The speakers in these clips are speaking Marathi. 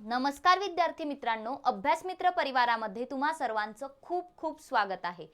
नमस्कार विद्यार्थी मित्रांनो अभ्यास मित्र परिवारामध्ये तुम्हा सर्वांचं खूप खूप स्वागत आहे.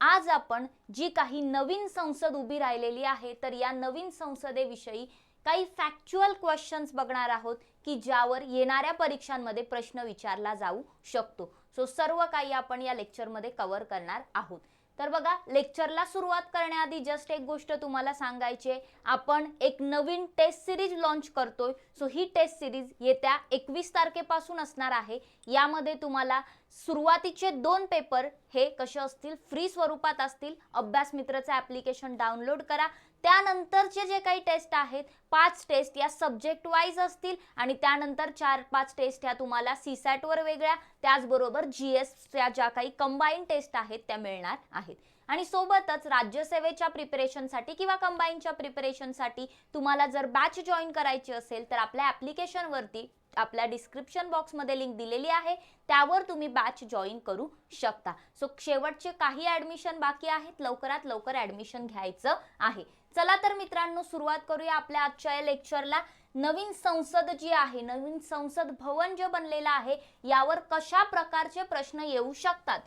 आज आपण जी काही नवीन संसद उभी राहिलेली आहे तर या नवीन संसदेविषयी काही फॅक्च्युअल क्वेश्चन्स बघणार आहोत की ज्यावर येणाऱ्या परीक्षांमध्ये प्रश्न विचारला जाऊ शकतो. सो सर्व काही आपण या लेक्चरमध्ये कव्हर करणार आहोत. तर बघा लेक्चरला सुरुवात करण्याआधी जस्ट एक गोष्ट तुम्हाला सांगायची आहे. आपण एक नवीन टेस्ट सिरीज लॉन्च करतोय. सो ही टेस्ट सिरीज येत्या एकवीस तारखेपासून असणार आहे. यामध्ये तुम्हाला सुरुवातीचे दोन पेपर हे कसे असतील फ्री स्वरूपात असतील अभ्यास मित्रचं ॲप्लिकेशन डाउनलोड करा. त्यानंतरचे जे काही टेस्ट आहेत पाच टेस्ट या सब्जेक्ट वाईज असतील आणि त्यानंतर चार पाच टेस्ट ह्या तुम्हाला सीसॅटवर वेगळ्या त्याचबरोबर जी एसच्या ज्या काही कंबाईन टेस्ट आहेत त्या मिळणार आहेत. आणि सोबतच राज्यसेवेच्या प्रिपरेशनसाठी किंवा कंबाईनच्या प्रिपरेशनसाठी तुम्हाला जर बॅच जॉईन करायची असेल तर आपल्या ॲप्लिकेशनवरती आपल्या डिस्क्रिप्शन बॉक्समध्ये लिंक दिलेली आहे. त्यावर तुम्ही बॅच जॉईन करू शकता. सो शेवटचे काही ॲडमिशन बाकी आहेत. लवकरात लवकर ॲडमिशन घ्यायचं आहे. चला तर मित्रांनो सुरुवात करूया आपल्या आजच्या या लेक्चरला नवीन संसद जी आहे नवीन संसद भवन जे बनलेलं आहे यावर कशा प्रकारचे प्रश्न येऊ शकतात?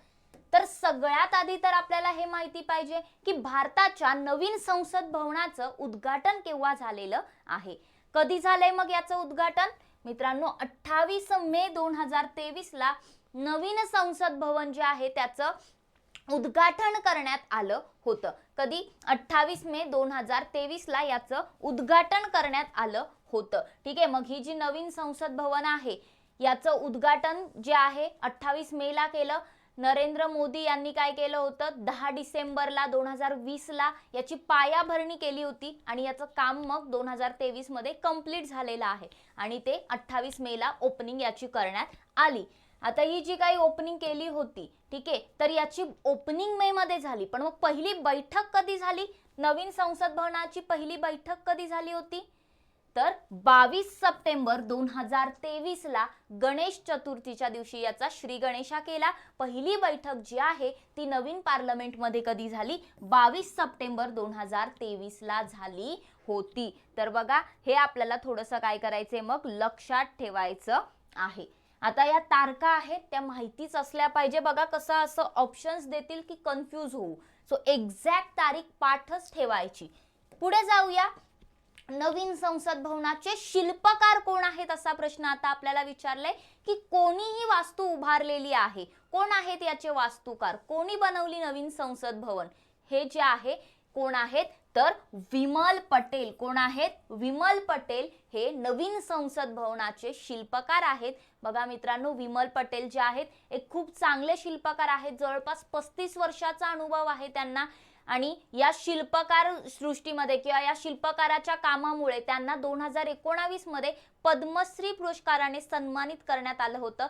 तर सगळ्यात आधी तर आपल्याला हे माहिती पाहिजे की भारताच्या नवीन संसद भवनाचं उद्घाटन केव्हा झालेलं आहे? कधी झालंय मग याचं उद्घाटन? मित्रांनो अठ्ठावीस मे दोन हजार तेवीसला नवीन संसद भवन जे आहे त्याचं उद्घाटन करण्यात आलं होतं. कधी? अठ्ठावीस मे दोन हजार तेवीस ला याचं उद्घाटन करण्यात आलं होतं. ठीक आहे मग ही जी नवीन संसद भवन आहे याचं उद्घाटन जे आहे अठ्ठावीस मे ला केलं. नरेंद्र मोदी यांनी काय केलं होतं? दहा डिसेंबरला दोन हजार वीसला याची पायाभरणी केली होती आणि याचं काम मग दोन हजार तेवीसमध्ये कंप्लीट कंप्लीट झालेलं आहे. आणि ते अठ्ठावीस मेला ओपनिंग याची करण्यात आली. आता ही जी काही ओपनिंग केली होती ठीक आहे तर याची ओपनिंग मे मध्ये झाली. पण मग पहिली बैठक कधी झाली? नवीन संसद भवनाची पहिली बैठक कधी झाली होती? तर बावीस सप्टेंबर दोन हजार तेवीसला गणेश चतुर्थीच्या दिवशी याचा श्री गणेशा केला. पहिली बैठक जी आहे ती नवीन पार्लमेंटमध्ये कधी झाली? बावीस सप्टेंबर दोन हजार तेवीसला झाली होती. तर बघा हे आपल्याला थोडंसं काय करायचंय? मग लक्षात ठेवायचं आहे. आता या तारखा आहेत त्या माहितीच असल्या पाहिजे. बघा कसं असं ऑप्शन्स देतील की कन्फ्यूज होऊ. सो एक्झॅक्ट तारीख पाठच ठेवायची. पुढे जाऊया. नवीन संसद भवनाचे शिल्पकार कोण आहेत असा प्रश्न आता आपल्याला विचारलाय की कोणीही वास्तू उभारलेली आहे? कोण आहेत याचे वास्तुकार? कोणी बनवली नवीन संसद भवन? हे जे आहे कोण आहेत? तर विमल पटेल. कोण आहेत? विमल पटेल हे नवीन संसद भवनाचे शिल्पकार आहेत. बघा मित्रांनो विमल पटेल जे आहेत एक खूप चांगले शिल्पकार आहेत. जवळपास पस्तीस वर्षाचा अनुभव आहे त्यांना. आणि या शिल्पकार सृष्टीमध्ये किंवा या शिल्पकाराच्या कामामुळे त्यांना दोन हजार एकोणावीसमध्ये पद्मश्री पुरस्काराने सन्मानित करण्यात आलं होतं.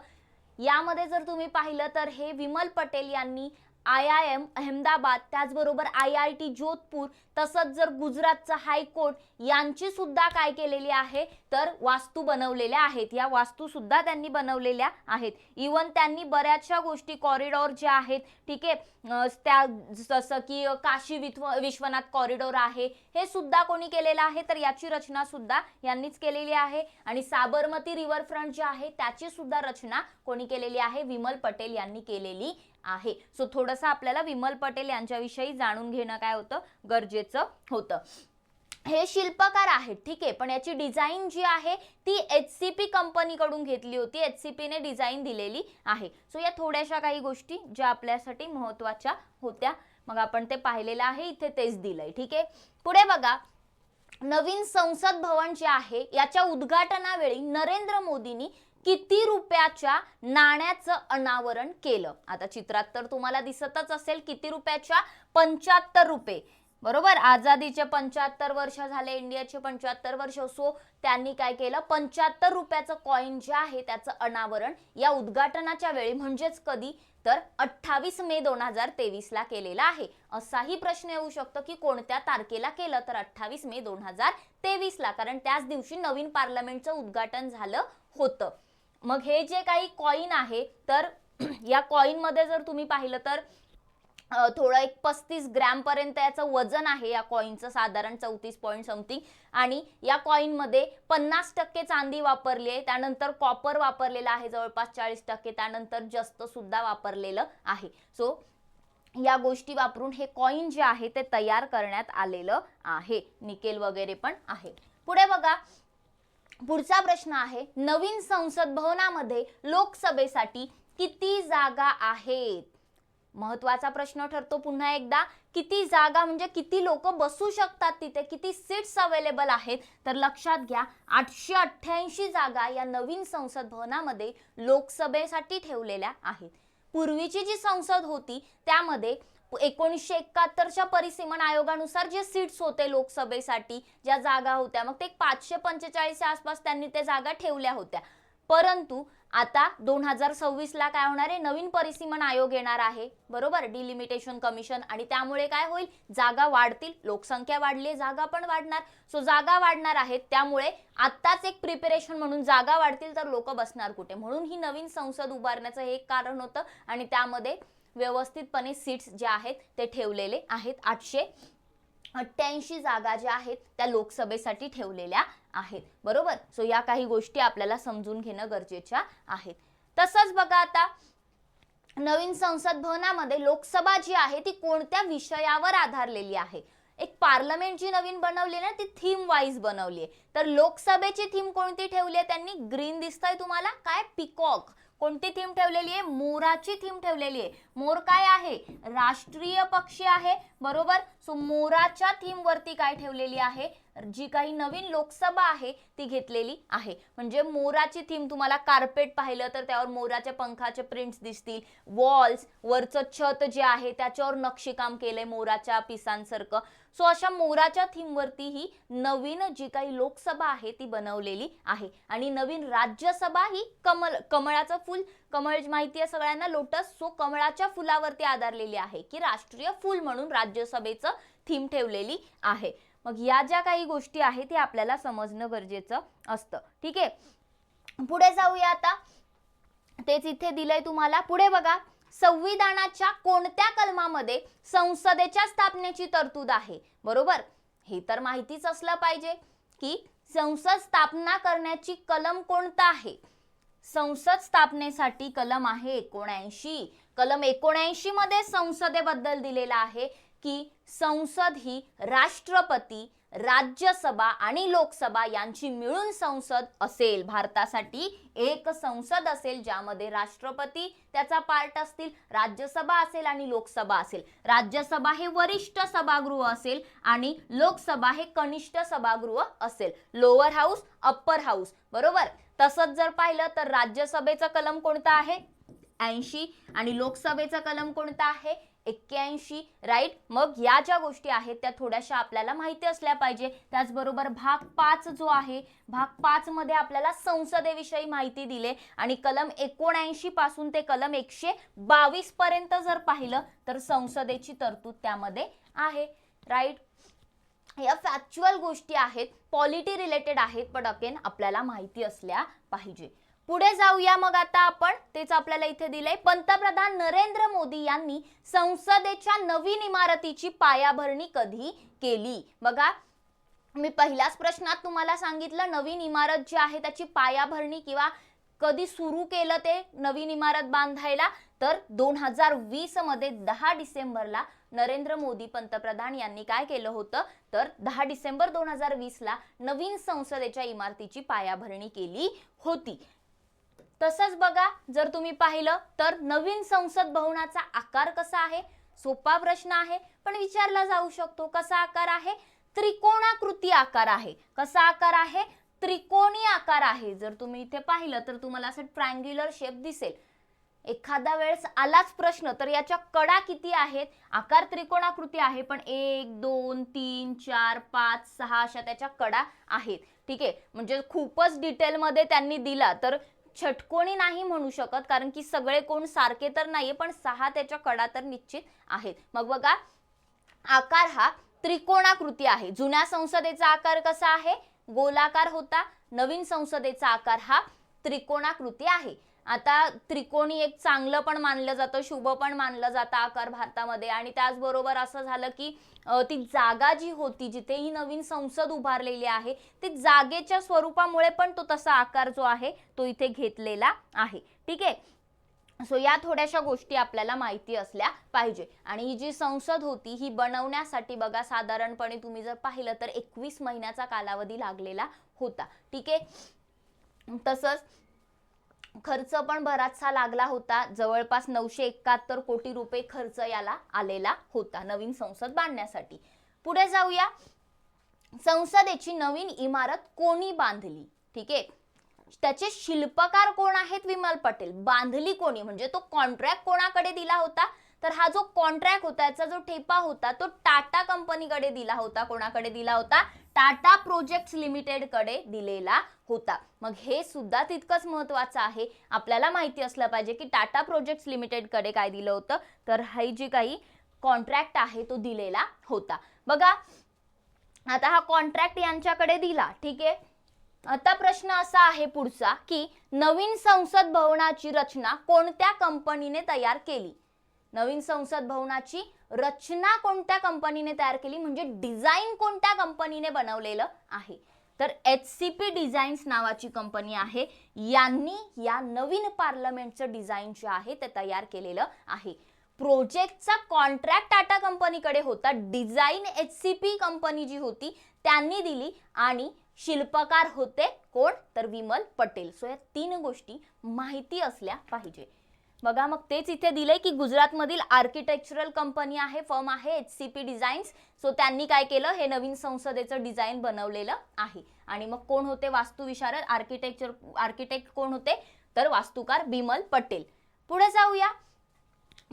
यामध्ये जर तुम्ही पाहिलं तर हे विमल पटेल यांनी आय आय एम अहमदाबाद त्याचबरोबर आय आय टी जोधपूर तसंच जर गुजरातचं हायकोर्ट यांची सुद्धा काय केलेली आहे तर वास्तू बनवलेल्या आहेत. या वास्तू सुद्धा त्यांनी बनवलेल्या आहेत. इवन त्यांनी बऱ्याचशा गोष्टी कॉरिडॉर जे आहेत ठीक आहे त्या जसं की काशी विश्व विश्वनाथ कॉरिडॉर आहे हे सुद्धा कोणी केलेलं आहे तर याची रचना सुद्धा यांनीच केलेली आहे. आणि साबरमती रिव्हरफ्रंट जे आहे त्याची सुद्धा रचना कोणी केलेली आहे विमल पटेल यांनी केलेली आहे. सो थोडंसं आपल्याला विमल पटेल यांच्याविषयी जाणून घेणं काय होतं? गरजेचं होतं. हे शिल्पकार आहेत ठीक आहे? पण याची डिझाईन जी आहे ती एच सी पी कंपनीकडून घेतली होती. एच सी पीने डिझाईन दिलेली आहे. सो या थोड्याशा काही गोष्टी ज्या आपल्यासाठी महत्त्वाच्या होत्या. मग आपण ते पाहिलेलं आहे. इथे तेच दिलंय ठीक आहे? पुढे बघा. नवीन संसद भवन जे आहे याच्या उद्घाटनावेळी नरेंद्र मोदींनी किती रुपयाच्या नाण्याचं अनावरण केलं? आता चित्रात तर तुम्हाला दिसतच असेल किती रुपयाच्या? पंच्याहत्तर रुपये. बरोबर? आझादीचे पंच्याहत्तर वर्ष झाले इंडियाचे पंच्याहत्तर वर्ष. सो त्यांनी काय केलं? पंच्याहत्तर रुपयाचं कॉईन जे आहे त्याचं अनावरण या उद्घाटनाच्या वेळी म्हणजेच कधी? तर अठ्ठावीस मे दोन हजार तेवीसला केलेला आहे. असाही प्रश्न येऊ शकतो की कोणत्या तारखेला केलं? तर अठ्ठावीस मे दोन हजार तेवीस ला कारण त्याच दिवशी नवीन पार्लमेंटचं उद्घाटन झालं होतं. मग हे जे काही कॉईन आहे तर या कॉईन मध्ये जर तुम्ही पाहिलं तर थोडं एक पस्तीस ग्रॅम पर्यंत याचं वजन आहे या कॉईनचं साधारण चौतीस पॉईंट समथिंग आणि या कॉईनमध्ये पन्नास टक्के चांदी वापरली आहे त्यानंतर कॉपर वापरलेलं आहे जवळपास चाळीस टक्के त्यानंतर जस्त सुद्धा वापरलेलं आहे. सो या गोष्टी वापरून हे कॉईन जे आहे ते तयार करण्यात आलेलं आहे. निकेल वगैरे पण आहे. पुढे बघा पुढचा प्रश्न आहे नवीन संसद भवनामध्ये लोकसभेसाठी किती जागा आहेत? महत्त्वाचा प्रश्न ठरतो पुन्हा एकदा किती जागा म्हणजे किती लोक बसू शकतात तिथे किती सीट्स अवेलेबल आहेत? तर लक्षात घ्या आठशे अठ्ठ्याऐंशी जागा या नवीन संसद भवनामध्ये लोकसभेसाठी ठेवलेल्या आहेत. पूर्वीची जी संसद होती त्यामध्ये एकोणीसशे एकाहत्तरच्या परिसीमन आयोगानुसार जे सीट्स होते लोकसभेसाठी ज्या जागा होत्या मग ते पाचशे पंचेचाळीसच्या आसपास त्यांनी त्या जागा ठेवल्या होत्या. परंतु आता दोन हजार सव्वीस ला काय होणार आहे? नवीन परिसीमन आयोग येणार आहे. बरोबर? डिलिमिटेशन कमिशन आणि त्यामुळे काय होईल? जागा वाढतील. लोकसंख्या वाढली जागा पण वाढणार. सो जागा वाढणार आहेत. त्यामुळे आत्ताच एक प्रिपरेशन म्हणून जागा वाढतील तर लोक बसणार कुठे? म्हणून ही नवीन संसद उभारण्याचं हे एक कारण होतं. आणि त्यामध्ये व्यवस्थितपणे सीट्स जे आहेत ते ठेवलेले आहेत. आठशे अठ्ठ्याऐंशी जागा ज्या आहेत त्या लोकसभेसाठी ठेवलेल्या आहेत. बरोबर? सो या काही गोष्टी आपल्याला समजून घेणं गरजेच्या आहेत. तसंच बघा आता नवीन संसद भवनामध्ये लोकसभा जी आहे ती कोणत्या विषयावर आधारलेली आहे? एक पार्लमेंट जी नवीन बनवली ना ती थीम वाईज बनवली आहे. तर लोकसभेची थीम कोणती ठेवली आहे त्यांनी? ग्रीन दिसतंय तुम्हाला? काय? पिकॉक. कोणती थीम ठेवलेली आहे? मोराची थीम ठेवलेली आहे. मोर काय आहे? राष्ट्रीय पक्षी आहे. बरोबर? सो मोराच्या थीम वरती काय ठेवलेली आहे? जी काही नवीन लोकसभा आहे ती घेतलेली आहे. म्हणजे मोराची थीम तुम्हाला कार्पेट पाहिलं तर त्यावर मोराच्या पंखाचे प्रिंट्स दिसतील. वॉल्स वरचं छत जे आहे त्याच्यावर नक्षीकाम केलंय मोराच्या पिसांसारखं. सो अशा मोराच्या थीमवरती ही नवीन जी काही लोकसभा आहे ती बनवलेली आहे. आणि नवीन राज्यसभा ही कमल कमळाचं फुल कमळ माहिती आहे सगळ्यांना? लोटस. सो कमळाच्या फुलावरती आधारलेली आहे की राष्ट्रीय फुल म्हणून राज्यसभेचं थीम ठेवलेली आहे. मग या ज्या काही गोष्टी आहेत ते आपल्याला समजणं गरजेचं असतं. ठीक आहे? पुढे जाऊया आता. तेच इथे दिलंय तुम्हाला. पुढे बघा. संविधानाच्या कोणत्या कलमामध्ये संसदेच्या स्थापनेची तरतूद आहे? बरोबर? हे तर माहितीच असलं पाहिजे की संसद स्थापना करण्याची कलम कोणता आहे? संसद स्थापनेसाठी कलम आहे एकोणऐंशी. कलम एकोणऐंशी मध्ये संसदेबद्दल दिलेला आहे की संसद ही राष्ट्रपती राज्यसभा आणि लोकसभा यांची मिळून संसद असेल. भारतासाठी एक संसद असेल ज्यामध्ये राष्ट्रपती त्याचा पार्ट असतील राज्यसभा असेल आणि लोकसभा असेल. राज्यसभा हे वरिष्ठ सभागृह असेल आणि लोकसभा हे कनिष्ठ सभागृह असेल. लोअर हाऊस अप्पर हाऊस बरोबर? तसंच जर पाहिलं तर राज्यसभेचा कलम कोणता आहे? ऐंशी. आणि लोकसभेचा कलम कोणता आहे? एक्क्याऐंशी राईट मग या ज्या गोष्टी आहेत त्या थोड्याशा आपल्याला माहिती असल्या पाहिजे. त्याचबरोबर भाग पाच जो आहे भाग पाच मध्ये आपल्याला संसदेविषयी माहिती दिले आणि कलम एकोणऐंशी पासून ते कलम एकशे बावीस पर्यंत जर पाहिलं तर संसदेची तरतूद त्यामध्ये आहे राईट या फॅक्च्युअल गोष्टी आहेत पॉलिटी रिलेटेड आहेत पण अगेन आपल्याला माहिती असल्या पाहिजे. पुढे जाऊया मग आता आपण. तेच आपल्याला इथे दिलंय. पंतप्रधान नरेंद्र मोदी यांनी संसदेच्या नवीन इमारतीची पायाभरणी कधी केली? बघा मी पहिल्याच प्रश्नात तुम्हाला सांगितलं नवीन इमारत जी आहे त्याची पायाभरणी किंवा कधी सुरू केलं ते नवीन इमारत बांधायला? तर दोन हजार वीसमध्ये दहा डिसेंबरला नरेंद्र मोदी पंतप्रधान यांनी काय केलं होतं? तर दहा डिसेंबर दोन हजार वीसला नवीन संसदेच्या इमारतीची पायाभरणी केली होती. तसंच बघा जर तुम्ही पाहिलं तर नवीन संसद भवनाचा आकार कसा आहे? सोपा प्रश्न आहे पण विचारला जाऊ शकतो कसा आकार आहे? त्रिकोणाकृती आकार आहे. कसा आकार आहे? त्रिकोणी आकार आहे. जर तुम्ही इथे पाहिलं तर तुम्हाला असं ट्रँग्युलर शेप दिसेल. एखादा वेळेस आलाच प्रश्न तर याच्या कडा किती आहेत? आकार त्रिकोणाकृती आहे पण एक दोन तीन चार पाच सहा अशा त्याच्या कडा आहेत. ठीक आहे? म्हणजे खूपच डिटेलमध्ये त्यांनी दिला तर छटकोणी नाही म्हणू शकत कारण की सगळे कोण सारखे तर नाहीये पण सहा त्याच्या कडा तर निश्चित आहेत. मग बघा आकार हा त्रिकोणाकृती आहे. जुन्या संसदेचा आकार कसा आहे? गोलाकार होता. नवीन संसदेचा आकार हा त्रिकोणाकृती आहे. आता त्रिकोणी एक चांगलं पण मानलं जातं शुभ पण मानलं जातं आकार भारतामध्ये. आणि त्याचबरोबर असं झालं की ती जागा जी होती जिथे ही नवीन संसद उभारलेली आहे ती जागेच्या स्वरूपामुळे पण तो तसा आकार जो आहे तो इथे घेतलेला आहे. ठीक आहे? सो या थोड्याशा गोष्टी आपल्याला माहिती असल्या पाहिजे. आणि ही जी संसद होती ही बनवण्यासाठी बघा साधारणपणे तुम्ही जर पाहिलं तर एकवीस महिन्याचा कालावधी लागलेला होता. ठीक आहे? तसंच खर्च पण बराचसा लागला होता. जवळपास नऊशे एकाहत्तर कोटी रुपये खर्च याला आलेला होता नवीन संसद बांधण्यासाठी. पुढे जाऊया. संसदेची नवीन इमारत कोणी बांधली? ठीक आहे. त्याचे शिल्पकार कोण आहेत विमल पटेल? बांधली कोणी? म्हणजे तो कॉन्ट्रॅक्ट कोणाकडे दिला होता? तर हा जो कॉन्ट्रॅक्ट होता याचा जो ठेपा होता तो टाटा कंपनीकडे दिला होता कोणाकडे दिला होता? टाटा प्रोजेक्ट लिमिटेडकडे दिलेला होता. मग हे सुद्धा तितकंच महत्त्वाचं आहे. आपल्याला माहिती असलं पाहिजे की टाटा प्रोजेक्ट लिमिटेडकडे काय दिलं होतं. तर ही जी काही कॉन्ट्रॅक्ट आहे तो दिलेला होता. बघा आता हा कॉन्ट्रॅक्ट यांच्याकडे दिला. ठीक आहे? आता प्रश्न असा आहे पुढचा की नवीन संसद भवनाची रचना कोणत्या कंपनीने तयार केली? नवीन संसद भवनाची रचना कोणत्या कंपनीने तयार केली? म्हणजे डिझाईन कोणत्या कंपनीने बनवलेलं आहे? तर एच सी पी डिझाईन्स नावाची कंपनी आहे. यांनी या नवीन पार्लमेंटचं डिझाईन जे आहे ते तयार केलेलं आहे. प्रोजेक्टचा कॉन्ट्रॅक्ट टाटा कंपनीकडे होता. Design H C P company जी होती त्यांनी दिली आणि शिल्पकार होते कोण? तर विमल पटेल. सो या तीन गोष्टी माहिती असल्या पाहिजे. बघा मग तेच इथे दिलंय की गुजरातमधील आर्किटेक्चरल कंपनी आहे फर्म आहे H C P designs so त्यांनी काय केलं? हे नवीन संसदेचं डिझाईन बनवलेलं आहे. आणि मग कोण होते? वास्तुविशारद आर्किटेक्चर आर्किटेक्ट कोण होते? तर वास्तुकार बिमल पटेल. पुढे जाऊया.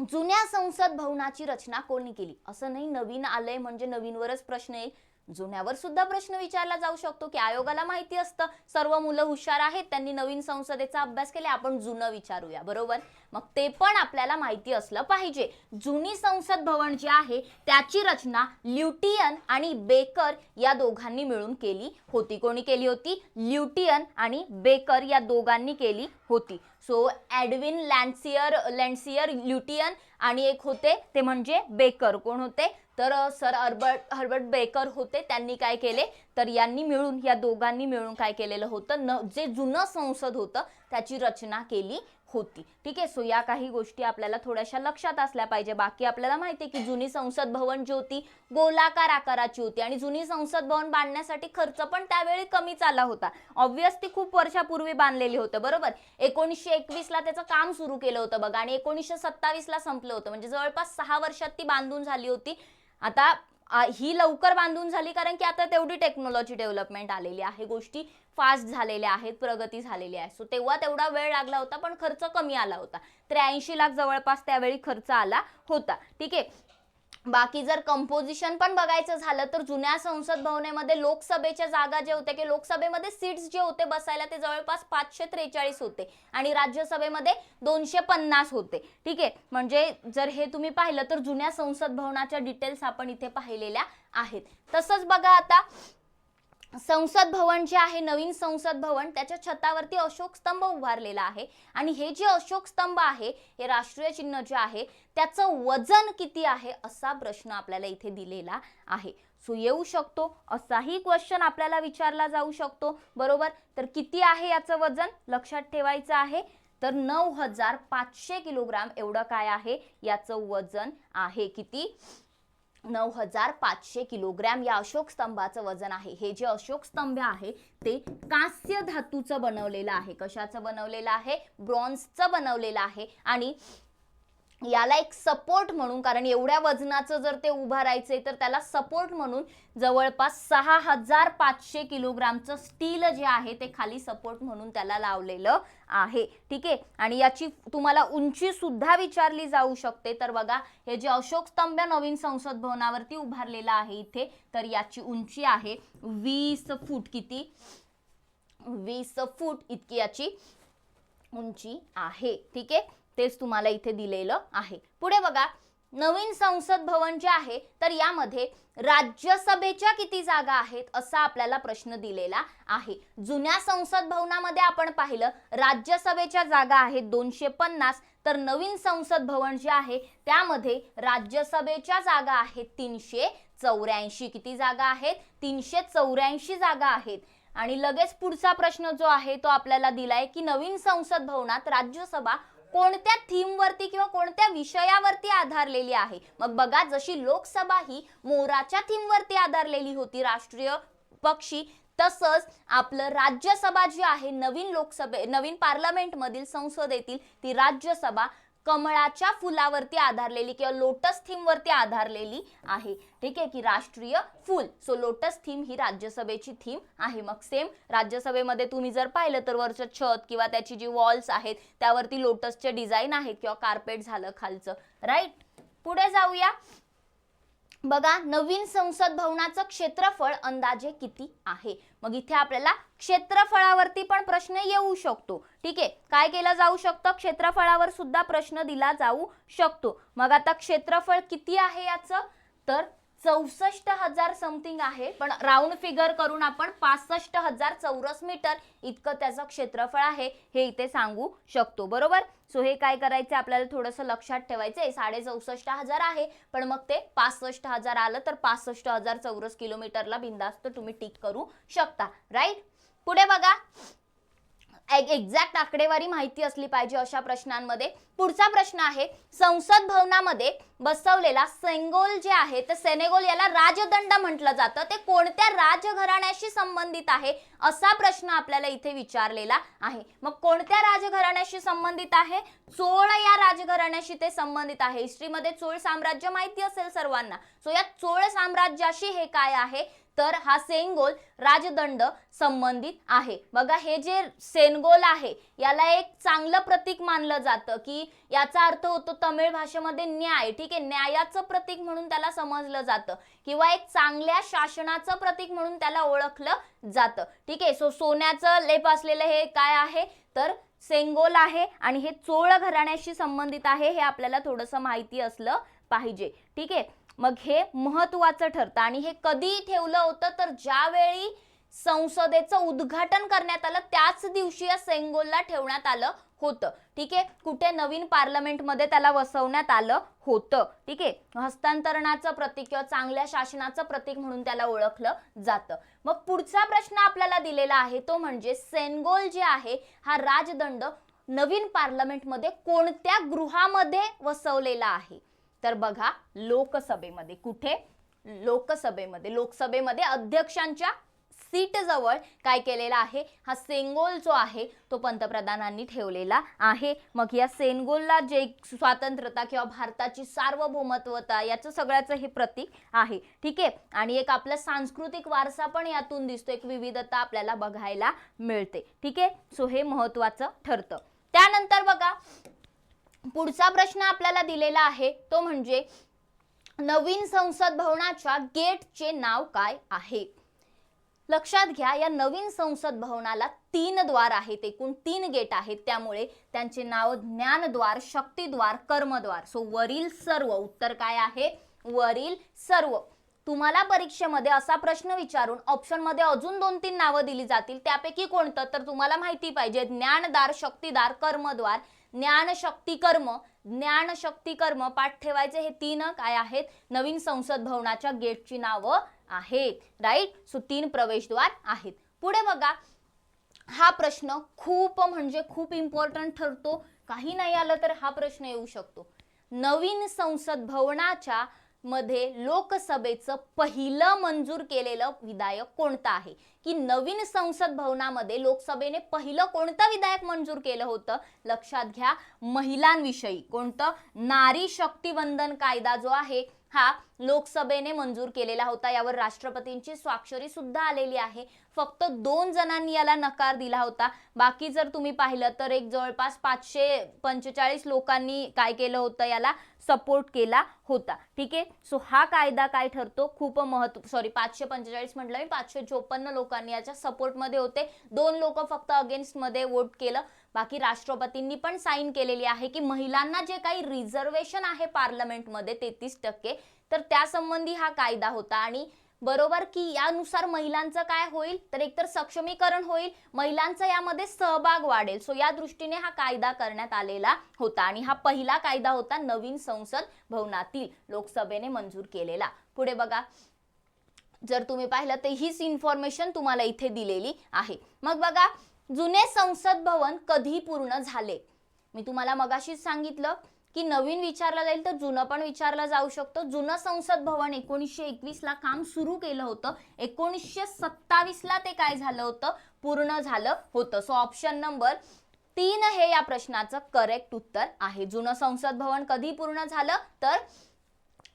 जुन्या संसद भवनाची रचना कोणी केली? असं नाही नवीन आलंय म्हणजे नवीनवरच प्रश्न येईल. जुन्यावर सुद्धा प्रश्न विचारला जाऊ शकतो की आयोगाला माहिती असतं. सर्व मुलं हुशार आहेत त्यांनी नवीन संसदेचा अभ्यास केला आपण जुनं विचारूया बरोबर? मग ते पण आपल्याला माहिती असलं पाहिजे. जुनी संसद भवन जे आहे त्याची रचना ल्युटियन आणि बेकर या दोघांनी मिळून केली होती. कोणी केली होती? ल्युटियन आणि बेकर या दोघांनी केली होती. सो ॲडविन लँडसियर लँडसियर ल्युटियन आणि एक होते ते म्हणजे बेकर. कोण होते? तर सर हर्बर्ट हर्बर्ट बेकर होते त्यांनी काय केले? तर यांनी मिळून या दोघांनी मिळून काय केलेलं होतं? न जे जुनं संसद होतं त्याची रचना केली. होती. ठीक आहे? सो या काही गोष्टी आपल्याला थोड्याशा लक्षात असल्या पाहिजे. बाकी आपल्याला माहिती आहे की जुनी संसद भवन जी होती गोलाकार आकाराची होती आणि जुनी संसद भवन बांधण्यासाठी खर्च पण त्यावेळी कमीच आला होता. ऑब्व्हियस ती खूप वर्षापूर्वी बांधलेली होतं बरोबर? एकोणीसशे एकवीसला त्याचं काम सुरू केलं होतं बघा आणि एकोणीसशे सत्तावीसला संपलं होतं. म्हणजे जवळपास सहा वर्षात ती बांधून झाली होती. आता आ, ही लवकर बांधून झाली कारण की आता तेवढी टेक्नॉलॉजी डेव्हलपमेंट आलेली आहे. गोष्टी फास्ट झालेल्या आहेत प्रगती झालेली आहे. सो तेव्हा तेवढा वेळ लागला होता पण खर्च कमी आला होता. त्र्याऐंशी लाख जवळपास त्यावेळी खर्च आला होता. ठीक आहे? बाकी जर कंपोजिशन पण बघायचं झालं तर जुन्या संसद भवनेमध्ये लोकसभेच्या जागा जे होत्या की लोकसभेमध्ये सीट्स जे होते बसायला ते जवळपास पाचशे त्रेचाळीस होते. आणि राज्यसभेमध्ये दोनशे पन्नास होते. ठीक आहे? म्हणजे जर हे तुम्ही पाहिलं तर जुन्या संसद भवनाच्या डिटेल्स आपण इथे पाहिलेल्या आहेत. तसंच बघा आता संसद भवन जे आहे नवीन संसद भवन त्याच्या छतावरती अशोक स्तंभ उभारलेला आहे. आणि हे जे अशोक स्तंभ आहे हे राष्ट्रीय चिन्ह जे आहे त्याचं वजन किती आहे असा प्रश्न आपल्याला इथे दिलेला आहे. सो येऊ शकतो. असाही क्वेश्चन आपल्याला विचारला जाऊ शकतो. बरोबर? तर किती आहे याचं वजन? लक्षात ठेवायचं आहे. तर नऊ हजार पाचशे किलोग्राम एवढं काय आहे? याचं वजन आहे किती? नऊ हजार पाचशे किलोग्रॅम या अशोक स्तंभाचं वजन आहे. हे जे अशोक स्तंभ आहे ते कांस्य धातूचं बनवलेलं आहे. कशाचं बनवलेलं आहे? ब्रॉन्झचं बनवलेलं आहे. आणि याला एक सपोर्ट म्हणून कारण एवढ्या वजनाचं जर ते उभारायचंय तर त्याला सपोर्ट म्हणून जवळपास सहा हजार पाचशे किलोग्रामचं स्टील जे आहे ते खाली सपोर्ट म्हणून त्याला लावलेलं आहे. ठीक आहे? आणि याची तुम्हाला उंची सुद्धा विचारली जाऊ शकते. तर बघा हे जे अशोक स्तंभ नवीन संसद भवनावरती उभारलेलं आहे इथे तर याची उंची आहे वीस फूट. किती? वीस फूट इतकी याची उंची आहे. ठीक आहे? तेच तुम्हाला इथे दिलेलं आहे. पुढे बघा नवीन संसद भवन जे आहे तर यामध्ये राज्यसभेच्या किती जागा आहेत असा आपल्याला प्रश्न दिलेला आहे. जुन्या संसद भवनामध्ये आपण पाहिलं राज्यसभेच्या जागा आहेत दोनशे पन्नास तर नवीन संसद भवन जे आहे त्यामध्ये राज्यसभेच्या जागा आहेत तीनशे चौऱ्याऐंशी. किती जागा आहेत? तीनशे चौऱ्याऐंशी जागा आहेत. आणि लगेच पुढचा प्रश्न जो आहे तो आपल्याला दिलाय की नवीन संसद भवनात राज्यसभा कोणत्या थीमवरती किंवा कोणत्या विषयावरती आधारलेली आहे? मग बघा जशी लोकसभा ही मोराच्या थीमवरती आधारलेली होती राष्ट्रीय पक्षी तसंच आपलं राज्यसभा जी आहे नवीन लोकसभे नवीन पार्लमेंटमधील संसदेतील ती राज्यसभा कमळाच्या फुलावरती आधारलेली किंवा लोटस थीम वरती आधारलेली आहे. ठीक आहे की राष्ट्रीय फुल. सो लोटस थीम ही राज्यसभेची थीम आहे. मग सेम राज्यसभेमध्ये तुम्ही जर पाहिलं तर वरचं छत किंवा त्याची जी वॉल्स आहेत त्यावरती लोटसचे डिझाईन आहेत किंवा कार्पेट झालं खालचं. राईट पुढे जाऊया. बघा नवीन संसद भवनाचं क्षेत्रफळ अंदाजे किती आहे? मग इथे आपल्याला क्षेत्रफळावरती पण प्रश्न येऊ शकतो. ठीक आहे? काय केलं जाऊ शकतं? क्षेत्रफळावर सुद्धा प्रश्न दिला जाऊ शकतो. मग आता क्षेत्रफळ किती आहे याचं? तर चौसष्ट हजार समथिंग आहे. पण राऊंड फिगर करून आपण पासष्ट हजार चौरस मीटर इतकं त्याचं क्षेत्रफळ आहे हे इथे सांगू शकतो. बरोबर? सो हे काय करायचं आपल्याला थोडंसं लक्षात ठेवायचं आहे साडे चौसष्ट हजार आहे पण मग ते पासष्ट हजार आलं तर पासष्ट हजार चौरस किलोमीटरला बिंदास्त तुम्ही टिक करू शकता. राईट पुढे बघा. एक्झॅक्ट आकडेवारी माहिती असली पाहिजे अशा प्रश्नांमध्ये. पुढचा प्रश्न आहे संसद भवनामध्ये बसवलेला सेंगोल जे आहे तर सेनेगोल याला राजदंड म्हटलं जातं. ते कोणत्या राजघराण्याशी संबंधित आहे असा प्रश्न आपल्याला इथे विचारलेला आहे. मग कोणत्या राजघराण्याशी संबंधित आहे? चोळ या राजघराण्याशी ते संबंधित आहे. हिस्ट्रीमध्ये चोळ साम्राज्य माहिती असेल सर्वांना. सो या चोळ साम्राज्याशी हे काय आहे? तर हा सेंगोल राजदंड संबंधित आहे. बघा हे जे सेनगोल आहे याला एक चांगलं प्रतीक मानलं जातं की याचा अर्थ होतो तमिळ भाषेमध्ये न्याय. ठीक आहे न्यायाचं प्रतीक म्हणून त्याला समजलं जातं किंवा एक चांगल्या शासनाचं प्रतीक म्हणून त्याला ओळखलं जातं. ठीक आहे सो सोन्याचं लेप असलेलं हे काय आहे? तर सेंगोल आहे आणि हे चोळ घराण्याशी संबंधित आहे हे आपल्याला थोडंसं माहिती असलं पाहिजे. ठीक आहे मग हे महत्वाचं ठरतं. आणि हे कधी ठेवलं होतं तर ज्यावेळी संसदेचं उद्घाटन करण्यात आलं त्याच दिवशी या सेंगोलला ठेवण्यात आलं होतं. ठीक आहे? कुठे? नवीन पार्लमेंटमध्ये त्याला वसवण्यात आलं होतं. ठीक आहे? हस्तांतरणाचं प्रतीक किंवा चांगल्या शासनाचं प्रतीक म्हणून त्याला ओळखलं जातं. मग पुढचा प्रश्न आपल्याला दिलेला आहे तो म्हणजे सेंगोल जे आहे हा राजदंड नवीन पार्लमेंटमध्ये कोणत्या गृहामध्ये वसवलेला आहे? तर बघा लोकसभेमध्ये कुठे? लोकसभेमध्ये लोकसभेमध्ये अध्यक्षांच्या सीट जवळ काय केलेला आहे? हा सेंगोल जो आहे तो पंतप्रधानांनी ठेवलेला आहे. मग या सेंगोलला जे स्वातंत्र्यता किंवा भारताची सार्वभौमत्वता याचं सगळ्याचं हे प्रतीक आहे. ठीक आहे? आणि एक आपला सांस्कृतिक वारसा पण यातून दिसतो. एक विविधता आपल्याला बघायला मिळते. ठीक आहे? सो हे महत्वाचं ठरतं. त्यानंतर बघा पुढचा प्रश्न आपल्याला दिलेला आहे तो म्हणजे नवीन संसद भवनाच्या गेटचे नाव काय आहे? लक्षात घ्या या नवीन संसद भवनाला तीन द्वार आहेत एकूण तीन गेट आहेत. त्यामुळे त्यांचे नाव ज्ञानद्वार शक्तिद्वार कर्मद्वार. सो वरील सर्व उत्तर काय आहे? वरील सर्व. तुम्हाला परीक्षेमध्ये असा प्रश्न विचारून ऑप्शनमध्ये अजून दोन तीन नावं दिली जातील. त्यापैकी कोणतं? तर तुम्हाला माहिती पाहिजे ज्ञानदार शक्तिदार कर्मद्वार. ज्ञानशक्तिकर्म ज्ञानशक्तिकर्म कर्म कर्म पाठ ठेवायचे हे तीन काय आहेत? नवीन संसद भवनाच्या गेटची नावं आहेत राईट सो तीन प्रवेशद्वार आहेत. पुढे बघा हा प्रश्न खूप म्हणजे खूप इम्पॉर्टंट ठरतो. काही नाही आलं तर हा प्रश्न येऊ शकतो. नवीन संसद भवनाच्या मध्ये लोकसभेचं पहिलं मंजूर केलेलं विधायक कोणतं आहे? की नवीन संसद भवनामध्ये लोकसभेने पहिलं कोणतं विधायक मंजूर केलं होतं? लक्षात घ्या महिलांविषयी. कोणतं? नारी शक्ती वंदन कायदा जो आहे हा लोकसभेने मंजूर केलेला होता. यावर राष्ट्रपतींची स्वाक्षरी सुद्धा आलेली आहे. फक्त दोन जणांनी याला नकार दिला होता. बाकी जर तुम्ही पाहिलं तर एक जवळपास पाचशे पंचेचाळीस लोकांनी काय केलं होतं? याला सपोर्ट केला होता. ठीक आहे? सो हा कायदा काय ठरतो? खूप महत्त्व सॉरी पाचशे पंचेचाळीस म्हटलं मी. पाचशे चोपन्न लोकांनी याच्या सपोर्टमध्ये होते. दोन लोक फक्त अगेन्स्टमध्ये वोट केलं. बाकी राष्ट्रपतींनी पण साईन केलेली आहे की महिलांना जे काही रिझर्वेशन आहे पार्लमेंटमध्ये तेहतीस टक्के तर त्यासंबंधी हा कायदा होता. आणि बरोबर की यानुसार महिलांचं काय होईल? तर एकतर सक्षमीकरण होईल महिलांचा यामध्ये सहभाग वाढेल. सो या दृष्टीने हा कायदा करण्यात आलेला होता. आणि हा पहिला कायदा होता नवीन संसद भवनातील लोकसभेने मंजूर केलेला. पुढे बघा. जर तुम्ही पाहिलं तर हीच इन्फॉर्मेशन तुम्हाला इथे दिलेली आहे. मग बघा जुने संसद भवन कधी पूर्ण झाले? मी तुम्हाला मगाशीच सांगितलं की नवीन विचारलं जाईल तर जुनं पण विचारलं जाऊ शकतं. जुनं संसद भवन एकोणीसशे एकवीसला काम सुरू केलं होतं. एकोणीसशे सत्तावीस ला ते काय झालं होतं? पूर्ण झालं होतं. सो ऑप्शन नंबर तीन हे या प्रश्नाचं करेक्ट उत्तर आहे. जुनं संसद भवन कधी पूर्ण झालं? तर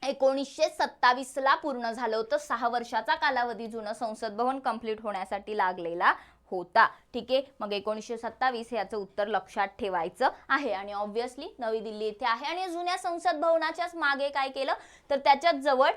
एकोणीसशे सत्तावीसला पूर्ण झालं होतं. सहा वर्षाचा कालावधी जुनं संसद भवन कंप्लीट होण्यासाठी लागलेला होता. ठीक आहे? मग एकोणीसशे सत्तावीस याचं उत्तर लक्षात ठेवायचं आहे. आणि ऑब्व्हियसली नवी दिल्ली येथे आहे. आणि जुन्या संसद भवनाच्याच मागे काय केलं? तर त्याच्याच जवळ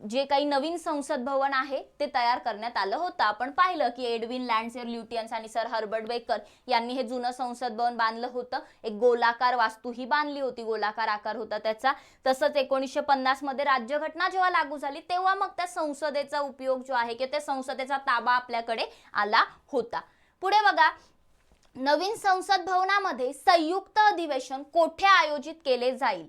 जे काही नवीन संसद भवन आहे ते तयार करण्यात आलं होतं. आपण पाहिलं की एडविन लँडसेर ल्युटियन्स आणि सर हर्बर्ट बेकर यांनी हे जुनं संसद भवन बांधलं होतं. एक गोलाकार वास्तू ही बांधली होती गोलाकार आकार होता त्याचा. तसंच एकोणीसशे पन्नासमध्ये राज्यघटना जेव्हा लागू झाली तेव्हा मग त्या संसदेचा उपयोग जो आहे किंवा त्या संसदेचा ताबा आपल्याकडे आला होता. पुढे बघा नवीन संसद भवनामध्ये संयुक्त अधिवेशन कोठे आयोजित केले जाईल?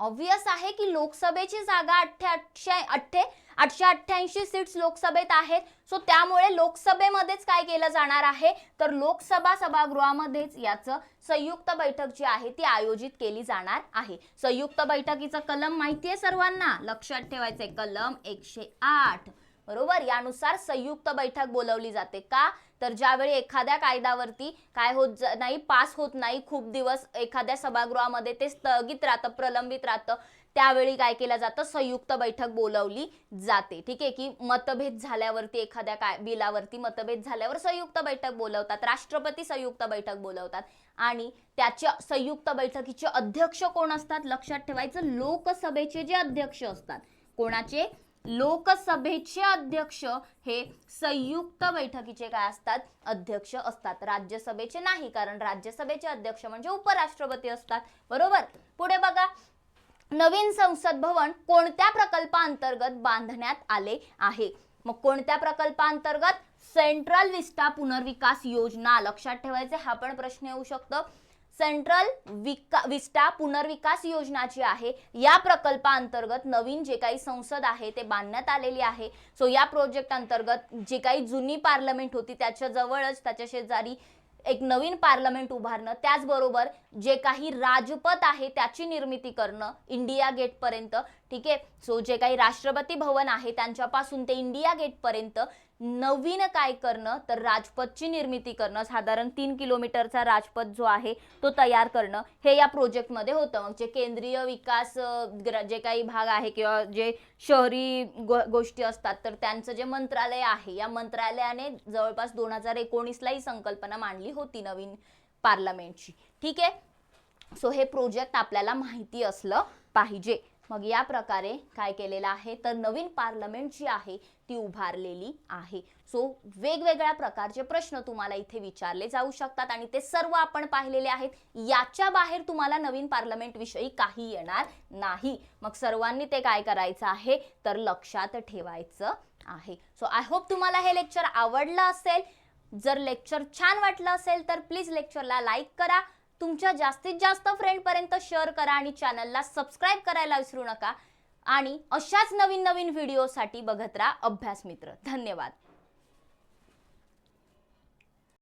ऑब्विस आहे की लोकसभेची जागा अठ्ठे आठशे अठ्ठे आठशे अठ्ठ्याऐंशी सीट्स लोकसभेत आहेत. सो त्यामुळे लोकसभेमध्येच काय केलं जाणार आहे? तर लोकसभा सभागृहामध्येच याचं संयुक्त बैठक जी आहे ती आयोजित केली जाणार आहे. संयुक्त बैठकीचं कलम माहिती आहे सर्वांना? लक्षात ठेवायचंय कलम एकशे आठ. बरोबर? यानुसार संयुक्त बैठक बोलवली जाते का? तर ज्यावेळी एखाद्या कायद्यावरती काय होत नाही पास होत नाही खूप दिवस एखाद्या सभागृहामध्ये ते स्थगित राहतं प्रलंबित राहतं त्यावेळी काय केलं जातं? संयुक्त बैठक बोलवली जाते. ठीक आहे? की मतभेद झाल्यावरती एखाद्या काय बिलावरती मतभेद झाल्यावर संयुक्त बैठक बोलवतात. राष्ट्रपती संयुक्त बैठक बोलवतात. आणि त्याच्या संयुक्त बैठकीचे अध्यक्ष कोण असतात? लक्षात ठेवायचं लोकसभेचे जे अध्यक्ष असतात. कोणाचे? लोकसभेचे अध्यक्ष हे संयुक्त बैठकीचे काय असतात? अध्यक्ष असतात. राज्यसभेचे नाही कारण राज्यसभेचे अध्यक्ष म्हणजे उपराष्ट्रपती असतात. बरोबर? पुढे बघा. नवीन संसद भवन कोणत्या प्रकल्पांतर्गत बांधण्यात आले आहे? मग कोणत्या प्रकल्पांतर्गत? सेंट्रल विस्टा पुनर्विकास योजना. लक्षात ठेवायचे हा पण प्रश्न येऊ शकतो. सेंट्रल विका विस्टा पुनर्विकास योजना जी आहे. या प्रकल्पाअंतर्गत नवीन जे काही संसद आहे ते बांधण्यात आलेली आहे. सो या प्रोजेक्ट अंतर्गत जे काही जुनी पार्लमेंट होती त्याच्या जवळच त्याच्या शेजारी एक नवीन पार्लमेंट उभारणं त्याचबरोबर जे काही राजपथ आहे त्याची निर्मिती करणं इंडिया गेट पर्यंत ठीक आहे? सो जे काही राष्ट्रपती भवन आहे त्यांच्यापासून ते इंडिया गेट पर्यंत नवीन काय करणं तर राजपथची निर्मिती करणं साधारण तीन किलोमीटरचा राजपथ जो आहे तो तयार करणं हे या प्रोजेक्टमध्ये होतं. मग जे केंद्रीय विकास जे काही भाग आहे किंवा जे शहरी गो गोष्टी असतात तर त्यांचं जे मंत्रालय आहे या मंत्रालयाने जवळपास दोन हजार एकोणीसला ही संकल्पना मांडली होती नवीन पार्लमेंटची. ठीक आहे? सो हे प्रोजेक्ट आपल्याला माहिती असलं पाहिजे. मग या प्रकारे काय केलेलं आहे? तर नवीन पार्लमेंट जी आहे ती उभारलेली आहे. सो वेगवेगळ्या प्रकारचे प्रश्न तुम्हाला इथे विचारले जाऊ शकतात आणि ते सर्व आपण पाहिलेले आहेत. याच्या बाहेर तुम्हाला नवीन पार्लमेंट विषयी काही येणार नाही. मग सर्वांनी ते काय करायचं आहे? तर लक्षात ठेवायचं आहे. सो आय होप तुम्हाला हे लेक्चर आवडलं असेल. जर लेक्चर छान वाटलं असेल तर प्लीज लेक्चरला लाईक करा. तुमच्या जास्तीत जास्त फ्रेंडपर्यंत शेअर करा आणि चॅनलला सबस्क्राईब करायला विसरू नका. आणि अशाच नवीन नवीन व्हिडिओसाठी बघत राहा अभ्यास मित्र. धन्यवाद.